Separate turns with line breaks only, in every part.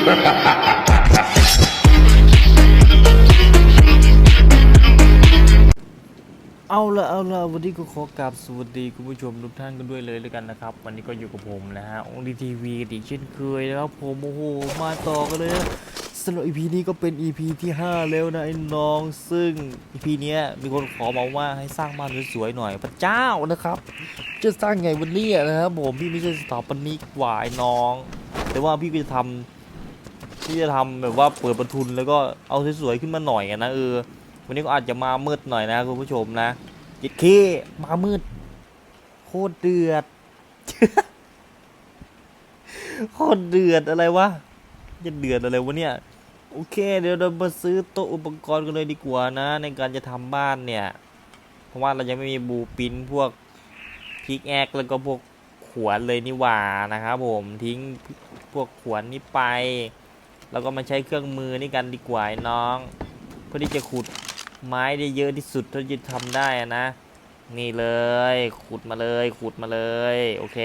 เอาละเอาละวันนี้ก็ขอกราบสวัสดีคุณผู้ชมทุกท่านกันด้วยเลยแล้วกันนะครับ วันนี้ก็อยู่กับผมนะฮะองดีทีวีอีกเช่นเคยนะครับผมโอ้โหมาต่อกันเลยนะสำหรับ EP นี้ก็เป็น EP ที่ 5 แล้วนะไอ้น้องซึ่ง EP เนี้ยมีคนขอมาว่าให้สร้างบ้านสวยๆหน่อยพระเจ้านะครับ จะสร้างไงวันนี้นะครับผมพี่ไม่ใช่สถาปนิกหวายน้อง แต่ว่าพี่ก็จะทำ พี่จะทำแบบว่าเปิดประทุนแล้วก็เอาสวยๆขึ้นมาหน่อยอะนะเออวันนี้ก็อาจจะมามืดหน่อยนะคุณผู้ชมนะยิดเคมามืด โคตรเดือดโคตรเดือดอะไรวะจะเดือดอะไรวะเนี่ยโอเค เดี๋ยวเรามาซื้อโต๊ะอุปกรณ์กันเลยดีกว่านะ ในการจะทำบ้านเนี่ย เพราะว่าเรายังไม่มีบูปินพวกพิกแอกแล้วก็พวกขวานเลยนี่หว่านะครับผมทิ้งพวกขวานนี้ไป แล้วก็มาใช้เครื่องมือนี่กันดีกว่าน้อง เพื่อที่จะขุดไม้ได้เยอะที่สุดเท่าที่ทำได้นะ นี่เลย ขุดมาเลยขุดมาเลย โอเค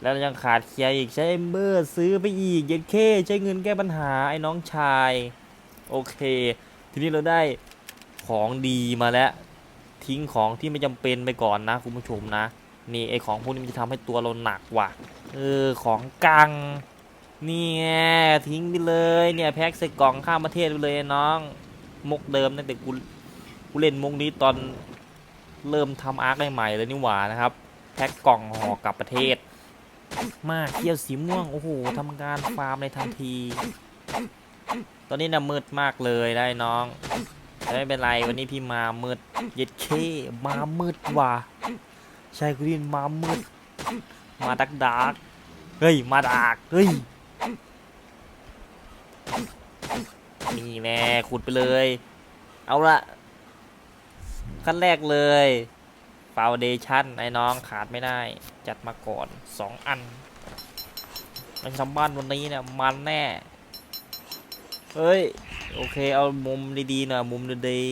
แล้วยังขาดเคลียร์อีกใช้เอมเบอร์ซื้อไปอีกเย็นเคใช้เงินแก้ปัญหาไอ้น้องชาย โอเค ทีนี้เราได้ของดีมาแล้ว ทิ้งของที่ไม่จำเป็นไปก่อนนะคุณผู้ชมนะ นี่ไอของพวกนี้มันจะทำให้ตัวเราหนักว่ะ เออของกัง เนี่ยทิ้งไปเลยเนี่ยแพ็คใส่กล่องข้ามประเทศไปเลยน้องมุกเดิมตั้งแต่กูกูเล่นมุกนี้ตอนเริ่มทำอาร์คได้ใหม่เลยนี่หว่านะครับ แพ็คกล่องห่อกลับประเทศ มาเที่ยวสีม่วงโอ้โหทำการฟาร์มในทันที ตอนนี้น่ะมืดมากเลยได้น้องแต่ไม่เป็นไรวันนี้พี่มามืดเย็ดเคมามืดว่ะใช่คุณดินมามืดมาดักดักเฮ้ยมาดักเฮ้ย นี่แน่ขุดไปเลย เอาละขั้นแรกเลยฟาวเดชั่นไอ้น้องขาดไม่ได้ จัดมาก่อนสองอันมันทำบ้านวันนี้เนี่ยมันแน่ เฮ้ย โอเค เอามุมดีๆหน่อยมุมดี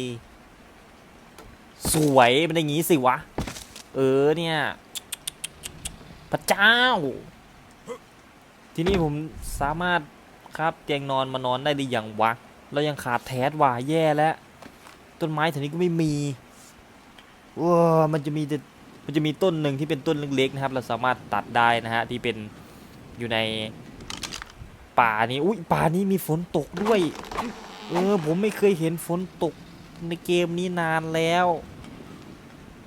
ๆ สวยเป็นอย่างงี้สิวะ เออเนี่ย พระเจ้า ที่นี่ผมสามารถครับเตียงนอนมานอนได้หรือยังวะเรายังขาดแทสว่ะแย่แล้ว ต้นไม้แถวนี้ก็ไม่มีว้ามันจะมีแต่มันจะมีต้นหนึ่งที่เป็นต้นเล็กๆนะครับ เราสามารถตัดได้นะฮะที่เป็นอยู่ในป่านี้อุ้ยป่านี้มีฝนตกด้วยเออผมไม่เคยเห็นฝนตกในเกมนี้นานแล้ว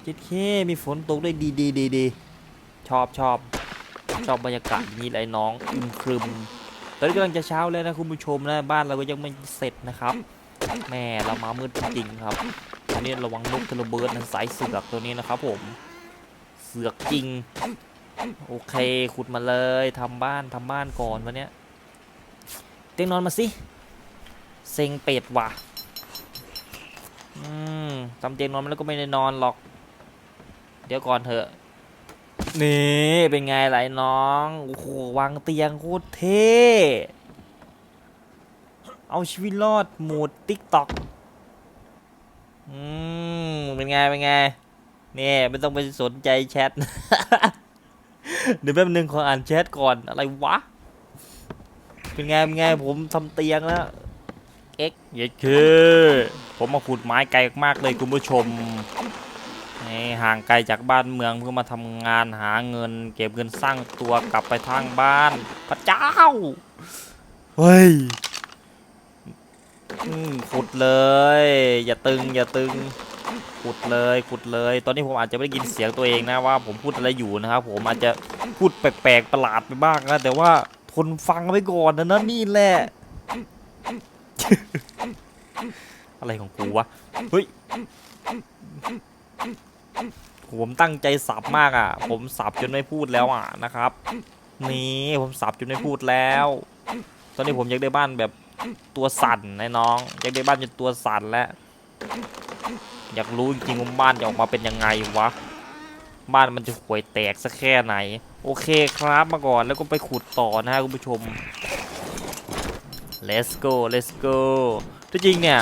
เจ็ดเคมีฝนตกด้ดีดีดีดีชอบชอบ ชอบบรรยากาศนี้เลยน้องอึมครึมตอนนี้กำลังจะเช้าแล้วนะคุณผู้ชมนะบ้านเราก็ยังไม่เสร็จนะครับ แม่เรามามืดจริงครับอันนี้ระวังนกทะเบิร์ดนะสายเสือกตัวนี้นะครับผมเสือกจริง โอเคขุดมาเลยทำบ้านทำบ้านก่อนวันเนี้ยเตียงนอนมาสิเซ็งเป็ดว่ะอืมทำเตียงนอนมาแล้วก็ไม่ได้นอนหรอก เดี๋ยวก่อนเถอะ นี่เป็นไงล่ะไอ้น้อง โอ้โหวางเตียงโคตรเท่ เอาชีวิตรอดโหมดติ๊กต็อกอืมเป็นไง เป็นไงนี่ไม่ต้องไปสนใจแชท เดี๋ยวแป๊บนึงขออ่านแชทก่อนอะไรวะ เป็นไง เป็นไง ผมทำเตียงแล้วเอ็กเย็ดคือ ผมมาขุดไม้ไกลมากเลยคุณผู้ชม ห่างไกลจากบ้านเมืองเพื่อมาทำงานหาเงิน เก็บเงินสร้างตัวกลับไปทางบ้าน พระเจ้า เฮ้ยอืมขุดเลย อย่าตึง อย่าตึง ขุดเลยขุดเลย ตอนนี้ผมอาจจะไม่ได้ยินเสียงตัวเองนะว่า ผมพูดอะไรอยู่นะครับผมอาจจะพูดแปลกๆประหลาดไปบ้างนะแต่ว่าทนฟังไว้ก่อนนะนะนี่แหละอะไรของกูวะเฮ้ย ผมตั้งใจสับมากอะ ผมสับจนไม่พูดแล้วอะนะครับ นี่ผมสับจนไม่พูดแล้ว ตอนนี้ผมอยากได้บ้านแบบตัวสั่นนะน้อง อยากได้บ้านจนตัวสั่นแล้ว อยากรู้จริงๆว่าบ้านจะออกมาเป็นยังไงวะ บ้านมันจะห่วยแตกสักแค่ไหน โอเคครับมาก่อนแล้วก็ไปขุดต่อนะฮะคุณผู้ชม let's go let's go ที่จริงเนี่ย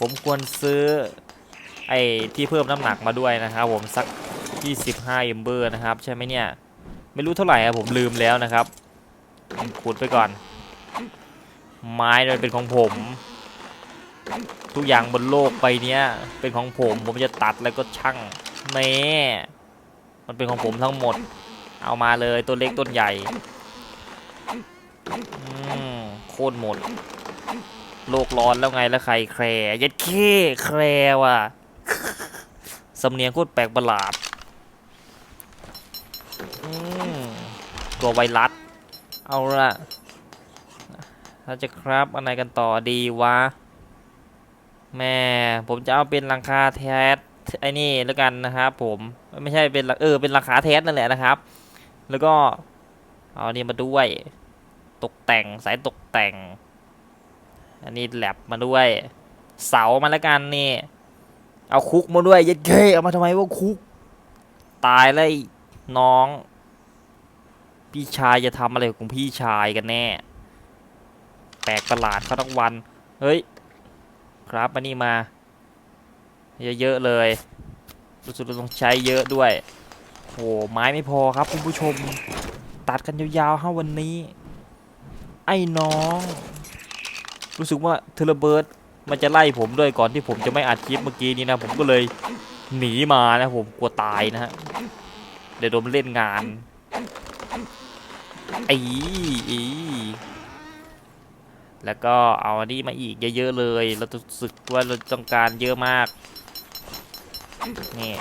ผมควรซื้อ ไอ้ที่เพิ่มน้ำหนักมาด้วยนะครับผมสัก 25เอมเบอร์นะครับใช่ไหมเนี่ย ไม่รู้เท่าไหร่อะผมลืมแล้วนะครับขุดไปก่อน ไม้มันเป็นของผม ทุกอย่างบนโลกใบเนี้ยเป็นของผม ผมจะตัดแล้วก็ช่างแม่มันเป็นของผมทั้งหมด เอามาเลยต้นเล็กต้นใหญ่โค่นหมด โลกร้อนแล้วไงแล้วใครแคร์ยัดเข้แคร์ว่ะ สำเนียงโคตรแปลกประหลาดตัวไวรัส เอาละเราจะครับอะไรกันต่อดีวะ แม่ ผมจะเอาเป็นหลังคาแท้ไอ้นี่แล้วกันนะครับผม ไม่ใช่เป็นเออเป็นหลังคาแท้นั่นแหละนะครับ แล้วก็เอาอันนี้มาด้วย ตกแต่งสายตกแต่ง อันนี้แลบมาด้วย เสามาแล้วกันนี่ เอาคุกมาด้วยย็ดเก้เอามาทำไมว่าคุก ตายแล้วไอ้น้อง พี่ชายจะทำอะไรของพี่ชายกันแน่ แปลกประหลาดเขาทั้งวัน เฮ้ย ครับอันนี้มา เยอะๆเลยรู้สึกเราต้องใช้เยอะด้วยโหไม้ไม่พอครับคุณผู้ชม ตัดกันยาวๆฮะวันนี้ ไอ้น้อง รู้สึกว่าเทเลเบิร์ด มันจะไล่ผมด้วยก่อนที่ผมจะไม่อัดคลิปเมื่อกี้นี้นะ ผมก็เลยหนีมานะผมกลัวตายนะฮะเดี๋ยวโดนเล่นงานไอ้อีแล้วก็เอาอันนี้มาอีกเยอะๆเลย เรารู้สึกว่าเราต้องการเยอะมาก นี่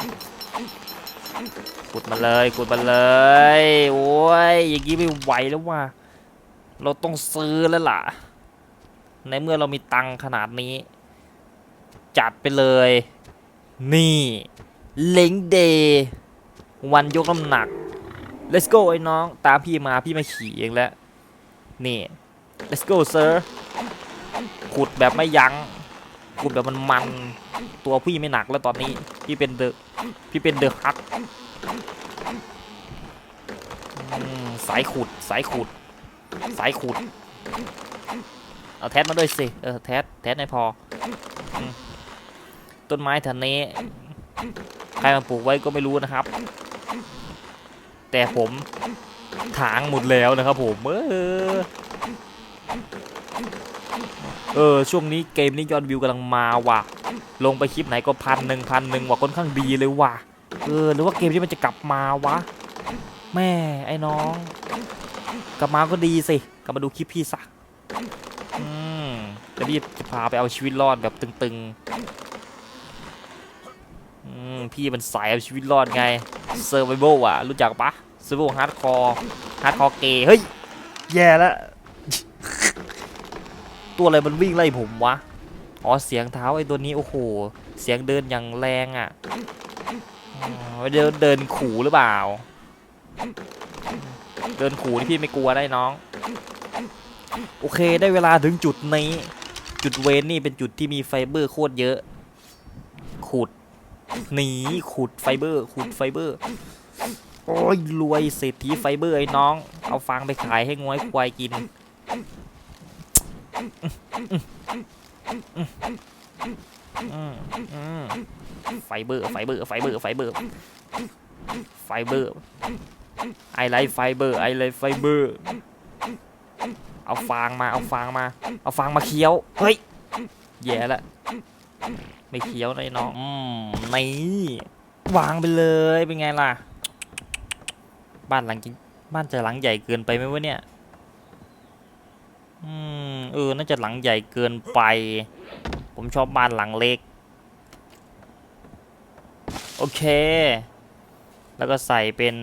ขุดมาเลยขุดมาเลย โอ้ย อย่างนี้ไม่ไหวแล้วว่ะ เราต้องซื้อแล้วล่ะ ในเมื่อเรามีตังค์ขนาดนี้ จัดไปเลย นี่เล้งเดย์วันยกน้ำหนัก let's go ไอ้น้อง ตามพี่มาพี่มาขี่เองแล้ว นี่ let's go sir ขุดแบบไม่ยัง้งขุดแบบมันมัน ตัวพี่ไม่หนักแล้วตอนนี้ พี่เป็นเดอะพี่เป็นเดอะฮักสายขุด สายขุด สายขุด เอาแทสมาด้วยสิ เออแทสแทสไม่พอ ต้นไม้แถวนี้ ใครมาปลูกไว้ก็ไม่รู้นะครับ แต่ผมถางหมดแล้วนะครับผม เออเออช่วงนี้เกมนี้ยอดวิวกำลังมาว่ะ ลงไปคลิปไหนก็พันหนึ่งพันหนึ่งว่ะค่อนข้างดีเลยว่ะ เออหรือว่าเกมที่มันจะกลับมาวะ แม่ไอ้น้อง กลับมาก็ดีสิ กลับมาดูคลิปพี่ซะอืม จะรีบจะพาไปเอาชีวิตรอดแบบตึงๆอืมพี่มันสายเอาชีวิตรอดไงเซอร์ไวโบอะ รู้จักปะเซอร์ไวโบฮาร์ดคอร์ฮาร์ดคอร์เกย์เฮ้ย แย่แล้วตัวอะไรมันวิ่งไล่ผมวะ อ๋อเสียงเท้าไอ้ตัวนี้โอ้โห เสียงเดินอย่างแรงอะอ๋อเดินเดินขู่หรือเปล่า เดินขู่นี่พี่ไม่กลัวได้น้อง โอเคได้เวลาถึงจุดนี้ จุดเวนนี่เป็นจุดที่มีไฟเบอร์โคตรเยอะ ขุดหนีขุดไฟเบอร์ ขุดไฟเบอร์ โอ้ยรวยเศรษฐีไฟเบอร์ไอ้น้อง เอาฟางไปขายให้งวยควายกิน ไฟเบอร์ ไฟเบอร์ ไฟเบอร์ ไฟเบอร์ ไฟเบอร์ ไอไลท์ไฟเบอร์ ไอไลท์ไฟเบอร์ เอาฟางมาเอาฟางมา เอาฟางมาเคี้ยว เฮ้ย แย่ละ ไม่เคี้ยวเลยน้องนี่วางไปเลยเป็นไงล่ะ บ้านหลังจริงบ้านจะหลังใหญ่เกินไปไหมวะเนี่ย อืมเออน่าจะหลังใหญ่เกินไป ผมชอบบ้านหลังเล็ก โอเค แล้วก็ใส่เป็น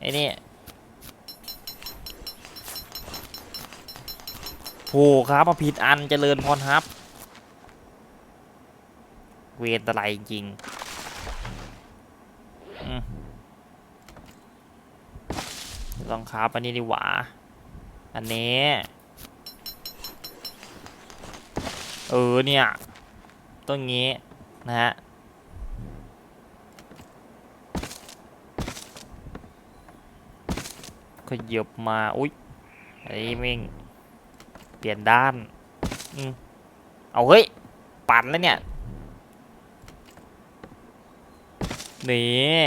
ไอ้นี่ โหครับมาผิดอันเจริญพรครับ เวรตะไลจริงลองครับอันนี้ดีกว่า อันนี้ เออเนี่ยต้นงี้นะฮะขยบมา อุ้ยไอ้แม่ง เปลี่ยนด้านอืมเอาเฮ้ย ปั่นแล้วเนี่ย นี่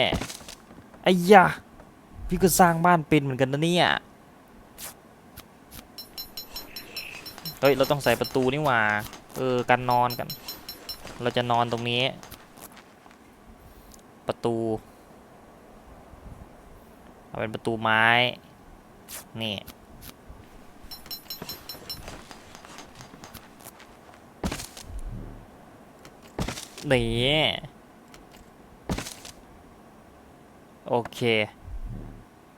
ไอ้ยะพี่ก็สร้างบ้านเป็นเหมือนกันนะเนี่ย เฮ้ย เราต้องใส่ประตูนี่หว่า เออกันนอนกัน เราจะนอนตรงนี้ ประตู เอาเป็นประตูไม้ นี่ นี่โอเค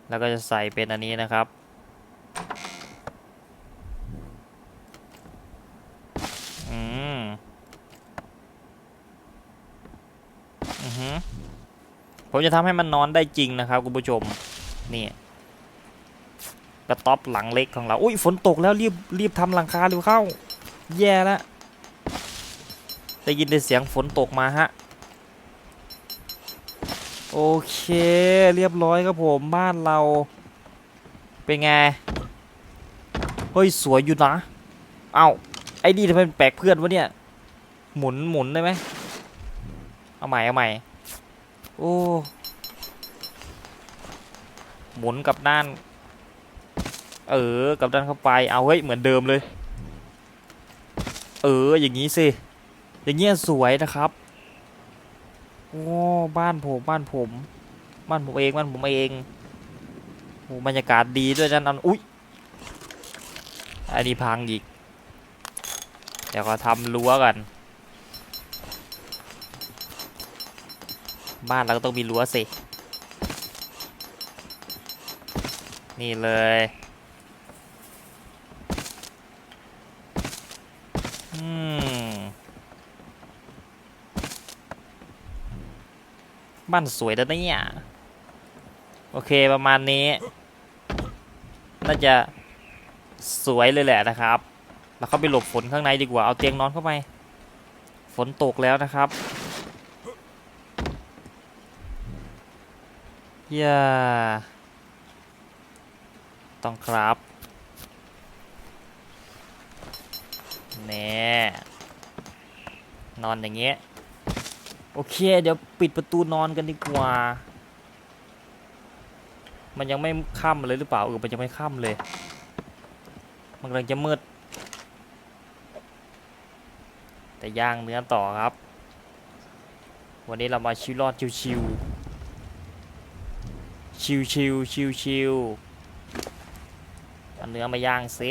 แล้วก็จะใส่เป็นอันนี้นะครับ อืม อือฮึผมจะทำให้มันนอนได้จริงนะครับคุณผู้ชม นี่กระต๊อบหลังเล็กของเรา อุ้ยฝนตกแล้วรีบรีบทำหลังคาเร็วเข้า แย่แล้ว ได้ยินแต่เสียงฝนตกมาฮะ โอเคเรียบร้อยครับผมบ้านเราเป็นไง เฮ้ย สวยอยู่นะ เอ้าไอ้นี่ทำไมมันแปลกเพื่อนวะเนี่ย หมุนหมุนได้ไหมเอาใหม่เอาใหม่ โอ้ หมุนกับด้าน เออ กับด้านเข้าไป เอาเฮ้ย เหมือนเดิมเลย เออ อย่างนี้สิ อย่างเงี้ยสวยนะครับโอ้บ้านผมบ้านผม บ้านผมเองบ้านผมเองโอ้บรรยากาศดีด้วยนั่นอันอุ้ยอันนี้พังอีก เดี๋ยวก็ทำรั้วกัน บ้านเราก็ต้องมีรั้วสิ นี่เลย อืม บ้านสวยแล้วเนี่ย โอเคประมาณนี้ น่าจะสวยเลยแหละนะครับ แล้วเข้าไปหลบฝนข้างในดีกว่า เอาเตียงนอนเข้าไป ฝนตกแล้วนะครับอย่าต้องครับแน่นอนอย่างเงี้ย โอเค เดี๋ยวปิดประตูนอนกันดีกว่า มันยังไม่ค่ำเลยหรือเปล่าเออมันยังไม่ค่ำเลย มันกำลังจะมืด แต่ย่างเนื้อต่อครับ วันนี้เรามาชิวรอดชิวชิวชิวชิวชิวชิวเอาเนื้อมาย่างซิ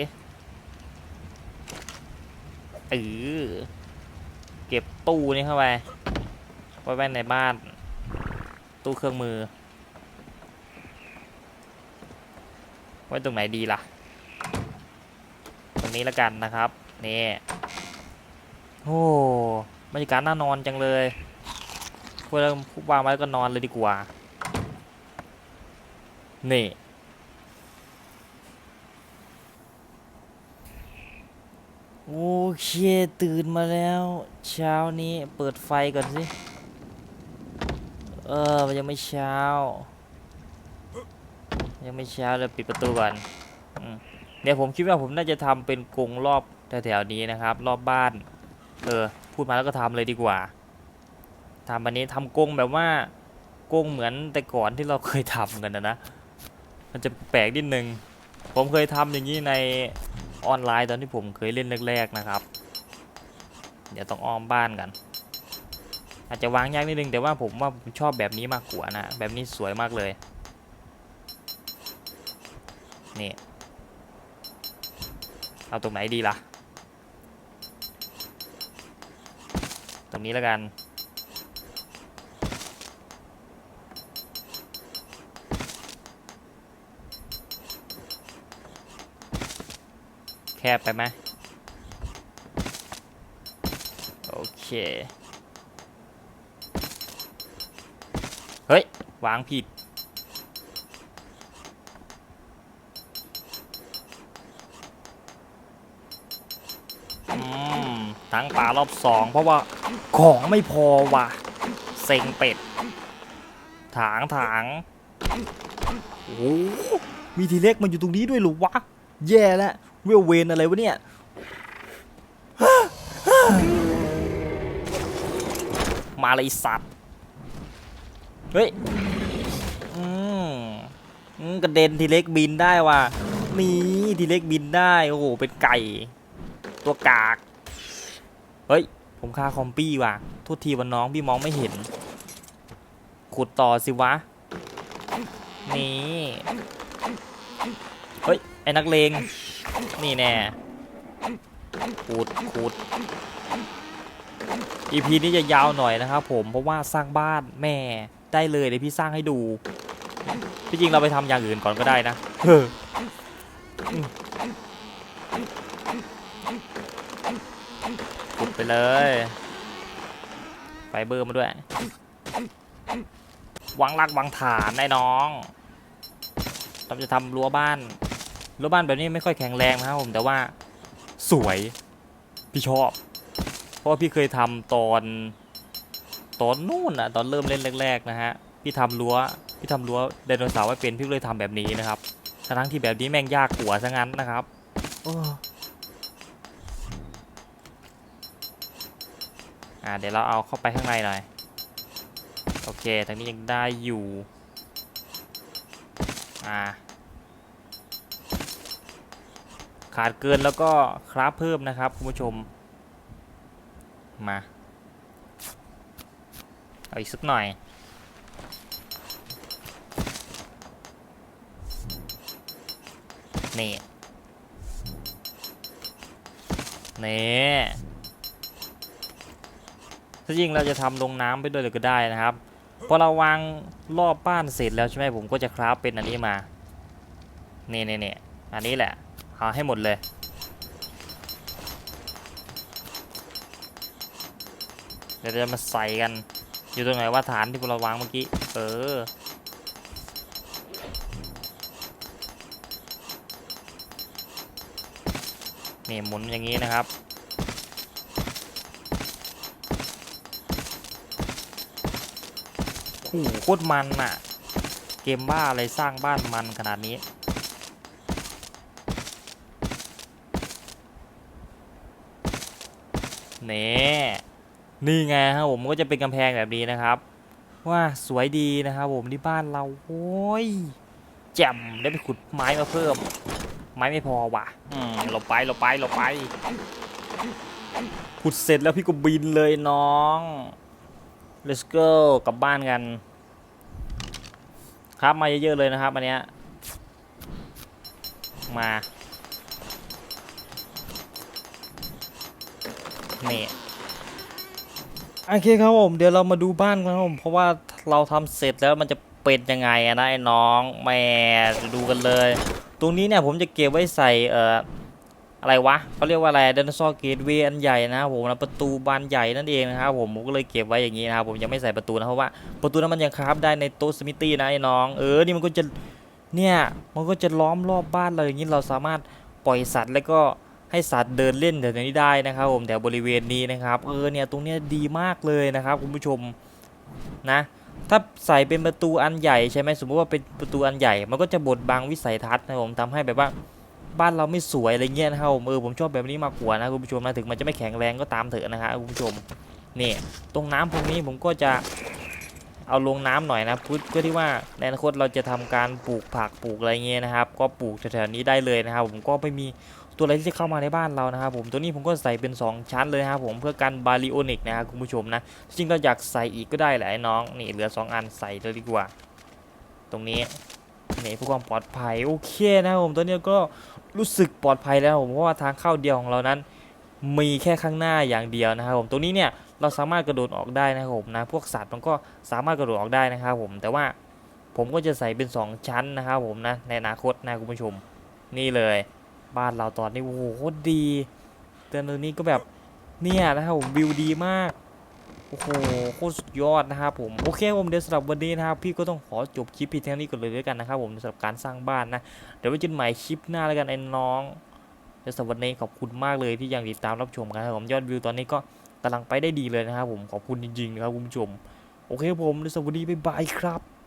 เออเก็บตู้นี้เข้าไป ไว้ไว้ในบ้าน ตู้เครื่องมือ ไว้ตรงไหนดีล่ะ ตรงนี้ล้วกันนะครับ นี่ โอ้บรรยากาศน่านอนจังเลยพวกเราวางไว้ก็นอนเลยดีกว่า นี่โอเค ตื่นมาแล้ว เช้านี้เปิดไฟก่อนสิ ออมันยังไม่เช้า ยังไม่เช้าเลยปิดประตูก่อนเดี๋ยวผมคิดว่าผมน่าจะทำเป็นกรงรอบแถวๆนี้นะครับ รอบบ้าน เออ พูดมาแล้วก็ทำเลยดีกว่าทำอันนี้ทำกรงแบบว่ากรงเหมือนแต่ก่อนที่เราเคยทำกันนะนะ มันจะแปลกนิดนึง ผมเคยทำอย่างนี้ในออนไลน์ตอนที่ผมเคยเล่นแรกๆนะครับ เดี๋ยวต้องอ้อมบ้านกัน อาจจะวางยากนิดนึงแต่ว่าผมว่าผมชอบแบบนี้มากกว่านะแบบนี้สวยมากเลยนี่เอาตรงไหนดีล่ะ ตรงนี้แล้วกัน แคบไปไหมโอเค ฮ้ย วางผิด ทั้งป่ารอบสองเพราะว่าของไม่พอว่ะ เซ็งเป็ด ถางถางโอ้มีทีเล็กมันอยู่ตรงนี้ด้วยหรือวะ แย่แล้วเวลเวนอะไรวะเนี่ยมาเลยสัตว์ เฮ้ย อืมกระเด็นทีเล็กบินได้ว่ะ นี่ทีเล็กบินได้ โอ้โห เป็นไก่ ตัวกาก เฮ้ย ผมฆ่าคอมปี้ว่ะ ทุกทีวันน้องพี่มองไม่เห็น ขุดต่อสิวะ นี่ เฮ้ย ไอ้นักเลง นี่แน่ ขุด ขุด EP นี้จะยาวหน่อยนะครับผมเพราะว่าสร้างบ้านแม่ ได้เลยเดี๋ยวพี่สร้างให้ดูที่จริงเราไปทำอย่างอื่นก่อนก็ได้นะขุดไปเลยไฟเบอร์มาด้วยวางรากวางฐานได้น้องเราจะทำรั้วบ้านรั้วบ้านแบบนี้ไม่ค่อยแข็งแรงนะครับผมแต่ว่าสวยพี่ชอบ เพราะว่าพี่เคยทำตอน ตอนนู่นอะตอนเริ่มเล่นแรก ๆ นะฮะ พี่ทำรั้ว พี่ทำรั้วไดโนเสาร์ไว้เป็นพี่เลยทำแบบนี้นะครับ ทั้งที่แบบนี้แม่งยากกว่าซะงั้นนะครับอ้อ่าเดี๋ยวเราเอาเข้าไปข้างในหน่อย โอเคทางนี้ยังได้อยู่ อ่า ขาดเกินแล้วก็คราฟเพิ่มนะครับคุณผู้ชม มา เอาอีกสักหน่อย นี่ นี่ถ้าจริงเราจะทำลงน้ำไปด้วยเลยก็ได้นะครับ พอเราวางรอบบ้านเสร็จแล้วใช่ไหมผมก็จะคราฟเป็นอันนี้มา นี่นี่นี่อันนี้แหละเอาให้หมดเลยเดี๋ยวจะมาใส่กัน อยู่ตรงไหนว่าฐานที่พวกเราวางเมื่อกี้ เออ นี่หมุนอย่างนี้นะครับโอ้โหโคตรมันอะเกมบ้าอะไรสร้างบ้านมันขนาดนี้นี่ นี่ไงครับผมก็จะเป็นกำแพงแบบนี้นะครับ ว่าสวยดีนะครับผมที่บ้านเราโอ้ยแจ่มได้ไปขุดไม้มาเพิ่ม ไม้ไม่พอว่ะอืมหลบไปหลบไปหลบไปขุดเสร็จแล้วพี่ก็บินเลยน้อง let's go กลับบ้านกัน ครับมาเยอะๆเลยนะครับอันเนี้ยมานี่ โอเคครับผมเดี๋ยวเรามาดูบ้านกันครับผมเพราะว่าเราทำเสร็จแล้วมันจะเป็นยังไงนะไอ้น้องแม่ดูกันเลย ตรงนี้เนี่ยผมจะเก็บไว้ใส่เอ่ออะไรวะเขาเรียกว่าอะไรเดนซอร์เกตเวอันใหญ่นะครับผมนะประตูบานใหญ่นั่นเองนะครับผมผมก็เลยเก็บไว้อย่างนี้นะครับผมยังไม่ใส่ประตูนะเพราะว่าประตูนั้นมันยังคราฟได้ในโต๊ะสมิตี้นะไอ้น้องเออนี่มันก็จะเนี่ยมันก็จะล้อมรอบบ้านเราอย่างนี้เราสามารถปล่อยสัตว์แล้วก็ ให้สัตว์เดินเล่นแถวนี้ได้นะครับผมแถวบริเวณนี้นะครับเออเนี่ยตรงเนี้ยดีมากเลยนะครับคุณผู้ชมนะถ้าใส่เป็นประตูอันใหญ่ใช่ไหมสมมติว่าเป็นประตูอันใหญ่ มันก็จะบดบังวิสัยทัศน์นะครับผมทำให้แบบว่าบ้านเราไม่สวยอะไรเงี้ยนะครับผมเออผมชอบแบบนี้มากกว่านะคุณผู้ชมนะถึงมันจะไม่แข็งแรงก็ตามเถอะนะครับคุณผู้ชมนี่ตรงน้ำตรงนี้ผมก็จะเอาลงน้ำหน่อยนะพื่อเพื่อที่ว่าในอนาคตเราจะทำการปลูกผักปลูกอะไรเงี้ยนะครับ ก็ปลูกแถวๆนี้ได้เลยนะครับ ผมก็ไม่มี ตัวอะไรที่จะเข้ามาในบ้านเรานะครับผมตัวนี้ผมก็ใส่เป็น 2 ชั้นเลยครับผมเพื่อกันบาริโอนิกนะครับคุณผู้ชมนะจริงเราอยากใส่อีกก็ได้แหละไอ้น้องนี่เหลือ 2 อันใส่เลยดีกว่า ตรงนี้นี่เพื่อความปลอดภัยโอเคนะครับผมตัวนี้ก็รู้สึกปลอดภัยแล้วผมเพราะว่าทางเข้าเดียวของเรานั้น มีแค่ข้างหน้าอย่างเดียวนะครับผมตรงนี้เนี่ยเราสามารถกระโดดออกได้นะครับผมนะพวกสัตว์มันก็สามารถกระโดดออกได้นะครับผมแต่ว่าผมก็จะใส่เป็น 2 ชั้นนะครับผมนะในอนาคตนะคุณผู้ชมนี่เลย บ้านเราตอนนี้โอ้โหโคตรดีแต่ตอนนี้ก็แบบเนี่ยนะครับผมวิวดีมากโอ้โหโคตรสุดยอดนะครับผมโอเคผมเดี๋ยวสำหรับวันนี้นะครับพี่ก็ต้องขอจบคลิปเพียงเท่านี้ก่อนเลยด้วยกันนะครับผมสำหรับการสร้างบ้านนะเดี๋ยวไว้เจอกันใหม่คลิปหน้าแล้วกันไอ้น้องเดี๋ยวสำหรับวันนี้ขอบคุณมากเลยที่ยังติดตามรับชมกันครับผมยอดวิวตอนนี้ก็กำลังไปได้ดีเลยนะครับผมขอบคุณจริงๆนะครับคุณผู้ชมโอเคผมเดี๋ยวสวัสดีบ๊ายบายครับ